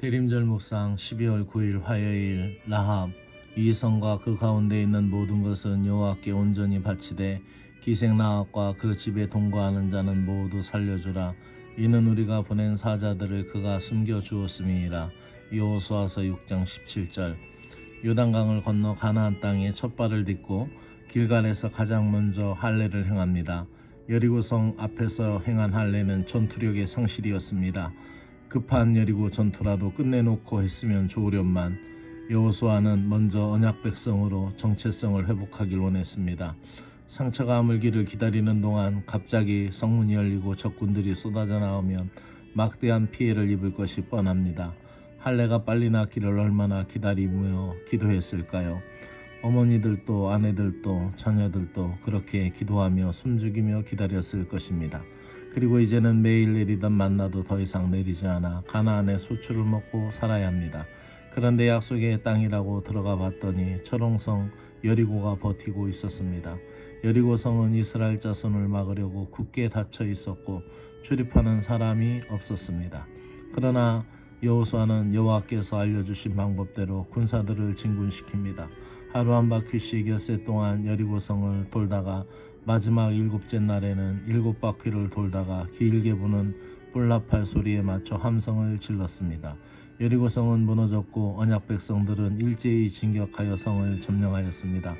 대림절 묵상 12월 9일 화요일 라합 이 성과 그 가운데 있는 모든 것은 여호와께 온전히 바치되 기생 라합과 그 집에 동거하는 자는 모두 살려주라 이는 우리가 보낸 사자들을 그가 숨겨 주었음이니라 여호수아서 6장 17절 요단강을 건너 가나안 땅에 첫 발을 딛고 길갈에서 가장 먼저 할례를 행합니다. 여리고성 앞에서 행한 할례는 전투력의 상실이었습니다. 급한 여리고 전투라도 끝내놓고 했으면 좋으련만 여호수아는 먼저 언약 백성으로 정체성을 회복하길 원했습니다. 상처가 아물기를 기다리는 동안 갑자기 성문이 열리고 적군들이 쏟아져 나오면 막대한 피해를 입을 것이 뻔합니다. 할례가 빨리 낫기를 얼마나 기다리며 기도했을까요? 어머니들도 아내들도 자녀들도 그렇게 기도하며 숨죽이며 기다렸을 것입니다. 그리고 이제는 매일 내리던 만나도 더 이상 내리지 않아 가나안의 수출을 먹고 살아야 합니다. 그런데 약속의 땅이라고 들어가 봤더니 철옹성 여리고가 버티고 있었습니다. 여리고성은 이스라엘 자손을 막으려고 굳게 닫혀 있었고 출입하는 사람이 없었습니다. 그러나 여호수아는 여호와께서 알려주신 방법대로 군사들을 진군시킵니다. 하루 한 바퀴씩 엿새 동안 여리고성을 돌다가 마지막 일곱째 날에는 일곱 바퀴를 돌다가 길게 부는 뿔나팔 소리에 맞춰 함성을 질렀습니다. 여리고성은 무너졌고 언약 백성들은 일제히 진격하여 성을 점령하였습니다.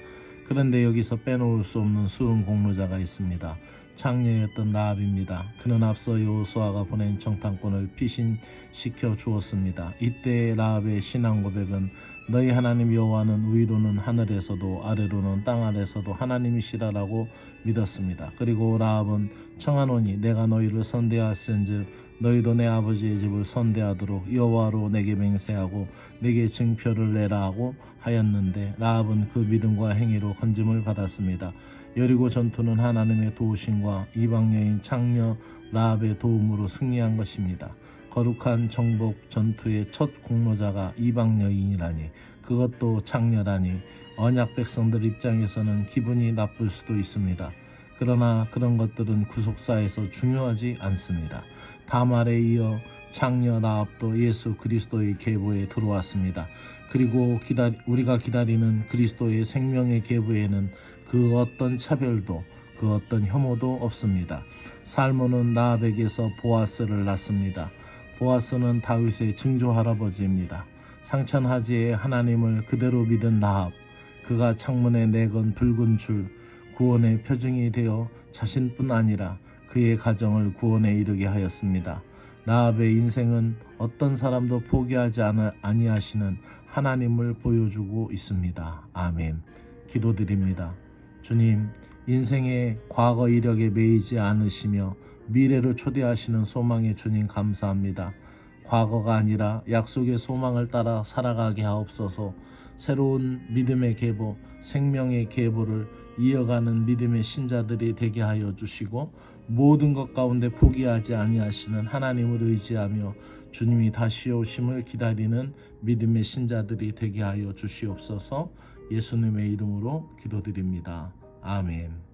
그런데 여기서 빼놓을 수 없는 수은 공로자가 있습니다. 창녀였던 라합입니다. 그는 앞서 여호수아가 보낸 정탐꾼을 피신시켜 주었습니다. 이때 라합의 신앙 고백은 너희 하나님 여호와는 위로는 하늘에서도 아래로는 땅 아래서도 하나님이시라라고 믿었습니다. 그리고 라합은 청하노니 내가 너희를 선대하신즉 너희도 내 아버지의 집을 선대하도록 여호와로 내게 맹세하고 내게 증표를 내라 하고 하였는데 라합은 그 믿음과 행위로 건짐을 받았습니다. 여리고 전투는 하나님의 도우심과 이방 여인 창녀 라합의 도움으로 승리한 것입니다. 거룩한 정복 전투의 첫 공로자가 이방 여인이라니 그것도 창녀라니 언약 백성들 입장에서는 기분이 나쁠 수도 있습니다. 그러나 그런 것들은 구속사에서 중요하지 않습니다. 다말에 이어 창녀 라합도 예수 그리스도의 계보에 들어왔습니다. 그리고 기다리, 우리가 기다리는 그리스도의 생명의 계보에는 그 어떤 차별도 그 어떤 혐오도 없습니다. 살모는 나합에게서 보아스를 낳습니다. 보아스는 다윗의 증조 할아버지입니다. 상천하지에 하나님을 그대로 믿은 나합, 그가 창문에 내건 붉은 줄, 구원의 표징이 되어 자신뿐 아니라 그의 가정을 구원에 이르게 하였습니다. 라합의 인생은 어떤 사람도 포기하지 않- 아니하시는 하나님을 보여주고 있습니다. 아멘. 기도드립니다. 주님, 인생의 과거 이력에 매이지 않으시며 미래로 초대하시는 소망의 주님 감사합니다. 과거가 아니라 약속의 소망을 따라 살아가게 하옵소서. 새로운 믿음의 계보, 생명의 계보를 이어가는 믿음의 신자들이 되게 하여 주시고 모든 것 가운데 포기하지 아니하시는 하나님을 의지하며 주님이 다시 오심을 기다리는 믿음의 신자들이 되게 하여 주시옵소서. 예수님의 이름으로 기도드립니다. 아멘.